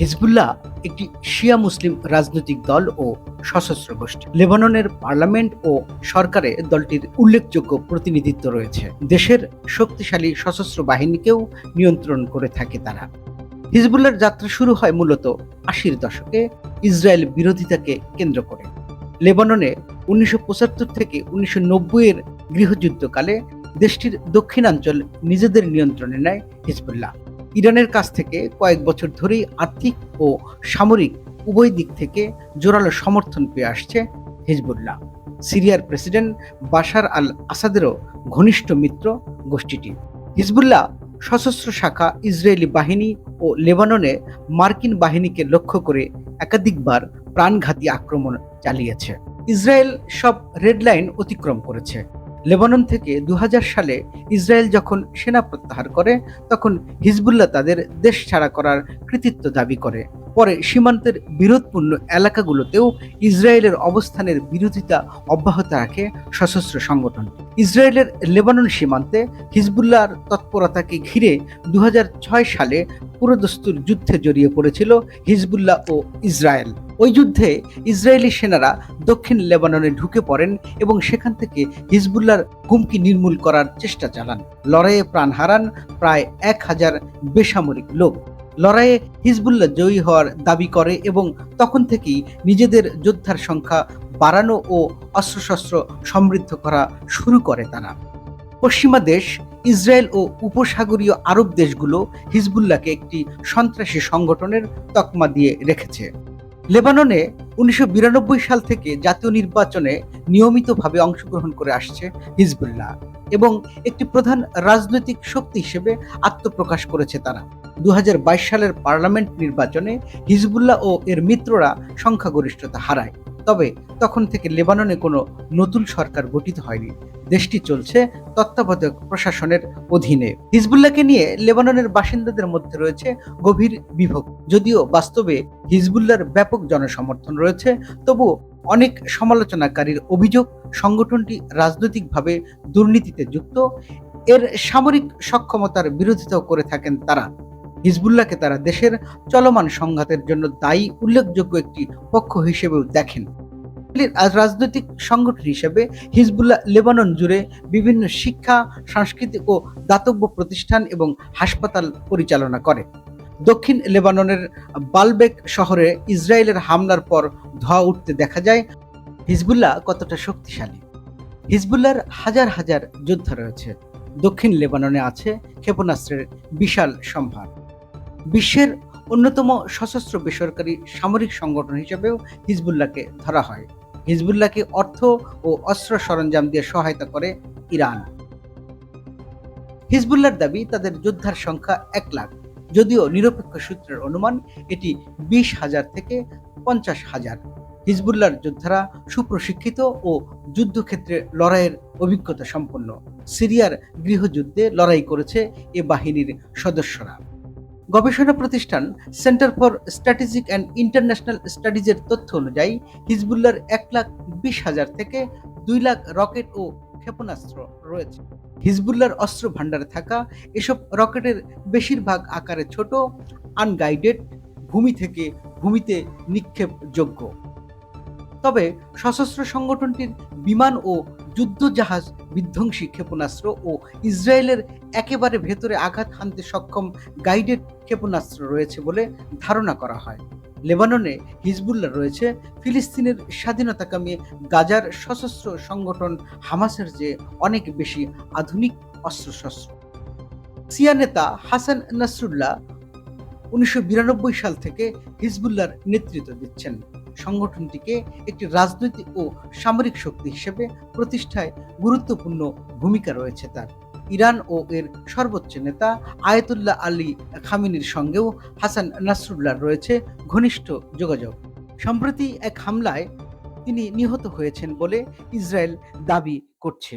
Hezbollah একটি শিয়া মুসলিম রাজনৈতিক দল ও সশস্ত্র গোষ্ঠী। লেবাননের পার্লামেন্ট ও সরকারে দলটির উল্লেখযোগ্য প্রতিনিধিত্ব রয়েছে। দেশের শক্তিশালী সশস্ত্র বাহিনীকেও নিয়ন্ত্রণ করে থাকে তারা। হিজবুল্লাহর যাত্রা শুরু হয় মূলত আশির দশকে, ইসরায়েল বিরোধিতাকে কেন্দ্র করে। লেবাননে উনিশশো পঁচাত্তর থেকে উনিশশো এর গৃহযুদ্ধকালে দেশটির দক্ষিণাঞ্চল নিজেদের নিয়ন্ত্রণে নেয় হিজবুল্লাহ। ইরানের কাছ থেকে কয়েক বছর ধরেই আর্থিক ও সামরিক উভয় দিক থেকে জোরালো সমর্থন পেয়ে আসছে হিজবুল্লাহ। সিরিয়ার প্রেসিডেন্ট বাশার আল আসাদেরও ঘনিষ্ঠ মিত্র গোষ্ঠীটি। হিজবুল্লাহ সশস্ত্র শাখা, ইসরায়েলি বাহিনী ও লেবাননে মার্কিন বাহিনীকে লক্ষ্য করে একাধিকবার প্রাণঘাতী আক্রমণ চালিয়েছে। ইসরায়েল সব রেড লাইন অতিক্রম করেছে। লেবানন থেকে দু হাজার সালে ইসরায়েল যখন সেনা প্রত্যাহার করে, তখন হিজবুল্লাহ তাদের দেশ ছাড়া করার কৃতিত্ব দাবি করে। পরে সীমান্তের বিরোধপূর্ণ এলাকাগুলোতেও ইসরায়েলের অবস্থানের বিরোধিতা অব্যাহত রাখে সশস্ত্র সংগঠন। ইসরায়েলের লেবানন সীমান্তে হিজবুল্লাহর তৎপরতাকে ঘিরে দু হাজার ছয় সালে পুরোদস্তুর যুদ্ধে জড়িয়ে পড়েছিল হিজবুল্লাহ ও ইসরায়েল। ওই যুদ্ধে ইসরায়েলি সেনারা দক্ষিণ লেবাননে ঢুকে পড়েন এবং সেখান থেকে হিজবুল্লাহর হুমকি নির্মূল করার চেষ্টা চালান। লড়াইয়ে প্রাণ হারান প্রায় এক হাজার বেসামরিক লোক। লড়াইয়ে হিজবুল্লাহ জয়ী হওয়ার দাবি করে এবং তখন থেকেই নিজেদের যোদ্ধার সংখ্যা বাড়ানো ও অস্ত্রশস্ত্র সমৃদ্ধ করা শুরু করে তারা। পশ্চিমা দেশ, ইসরায়েল ও উপসাগরীয় আরব দেশগুলো হিজবুল্লাহকে একটি সন্ত্রাসী সংগঠনের তকমা দিয়ে রেখেছে। লেবাননে উনিশশো বিরানব্বই সাল থেকে জাতীয় নির্বাচনে নিয়মিতভাবে অংশগ্রহণ করে আসছে হিজবুল্লাহ এবং একটি প্রধান রাজনৈতিক শক্তি হিসেবে আত্মপ্রকাশ করেছে তারা। দু হাজার বাইশ সালের পার্লামেন্ট নির্বাচনে হিজবুল্লাহ ও এর মিত্ররা সংখ্যাগরিষ্ঠতা হারায়। তবে তখন থেকে লেবাননে কোনো নতুন সরকার গঠিত হয়নি। দেশটি চলছে তত্ত্বাবধায়ক প্রশাসনের অধীনে। হিজবুল্লাহকে নিয়ে লেবাননের বাসিন্দাদের মধ্যে রয়েছে গভীর বিভক্তি যদিও বাস্তবে হিজবুল্লাহর ব্যাপক জনসমর্থন রয়েছে তবু অনেক সমালোচনাকারীর অভিযোগ সংগঠনটি রাজনৈতিকভাবে দুর্নীতিতে যুক্ত। এর সামরিক সক্ষমতার বিরোধিতাও করে থাকেন তারা। হিজবুল্লাহকে তারা দেশের চলমান সংঘাতের জন্য দায়ী উল্লেখযোগ্য একটি পক্ষ হিসেবেও দেখেন। রাজনৈতিক সংগঠন হিসেবে হিজবুল্লাহ লেবানন জুড়ে বিভিন্ন শিক্ষা, সাংস্কৃতিক ও দাতব্য প্রতিষ্ঠান এবং হাসপাতাল পরিচালনা করে। দক্ষিণ লেবাননের বালবেক শহরে ইসরায়েলের হামলার পর ধোয়া উঠতে দেখা যায় হিজবুল্লাহ কতটা শক্তিশালী। হিজবুল্লাহর হাজার হাজার যোদ্ধা রয়েছে। দক্ষিণ লেবাননে আছে ক্ষেপণাস্ত্রের বিশাল সম্ভার। বিশ্বের অন্যতম সশস্ত্র বেসরকারি সামরিক সংগঠন হিসেবেও হিজবুল্লাহকে ধরা হয়। হিজবুল্লাহকে অর্থ ও অস্ত্র সরঞ্জাম দিয়ে সহায়তা করে ইরান। হিজবুল্লাহর দাবি, তাদের যোদ্ধার সংখ্যা এক লাখ। যদিও নিরপেক্ষ সূত্রের অনুমান, এটি বিশ হাজার থেকে পঞ্চাশ হাজার। হিজবুল্লাহর যোদ্ধারা সুপ্রশিক্ষিত ও যুদ্ধক্ষেত্রে লড়াইয়ের অভিজ্ঞতা সম্পন্ন। সিরিয়ার গৃহযুদ্ধে লড়াই করেছে এ বাহিনীর সদস্যরা। গবেষণা প্রতিষ্ঠান centre for strategic and international স্টাডিজের তথ্য অনুযায়ী হিজবুল্লার এক লাখ বিশ হাজার থেকে দুই লাখ রকেট ও ক্ষেপণাস্ত্র রয়েছে। হিজবুল্লার অস্ত্র ভাণ্ডারে থাকা এসব রকেটের বেশিরভাগ আকারে ছোট, আনগাইডেড, ভূমি থেকে ভূমিতে নিক্ষেপযোগ্য। তবে সশস্ত্র সংগঠনটির বিমান ও যুদ্ধজাহাজ, বিধ্বংসী ক্ষেপণাস্ত্র ও ইসরায়েলের একেবারে ভেতরে আঘাত হানতে সক্ষম গাইডেড ক্ষেপণাস্ত্র রয়েছে বলে ধারণা করা হয়। লেবাননে হিজবুল্লাহ রয়েছে, ফিলিস্তিনের স্বাধীনতাকামী গাজার সশস্ত্র সংগঠন হামাসের চেয়ে অনেক বেশি আধুনিক অস্ত্রশস্ত্র। সিয়া নেতা হাসান নাসরুল্লাহ উনিশশো বিরানব্বই সাল থেকে হিজবুল্লাহর নেতৃত্ব দিচ্ছেন। সংগঠনটিকে একটি রাজনৈতিক ও সামরিক শক্তি হিসেবে প্রতিষ্ঠায় গুরুত্বপূর্ণ ভূমিকা রয়েছে তার। ইরান ও এর সর্বোচ্চ নেতা আয়তুল্লাহ আলী খামিনির সঙ্গেও হাসান নাসরুল্লাহ রয়েছে ঘনিষ্ঠ যোগাযোগ। সম্প্রতি এক হামলায় তিনি নিহত হয়েছেন বলে ইসরায়েল দাবি করছে।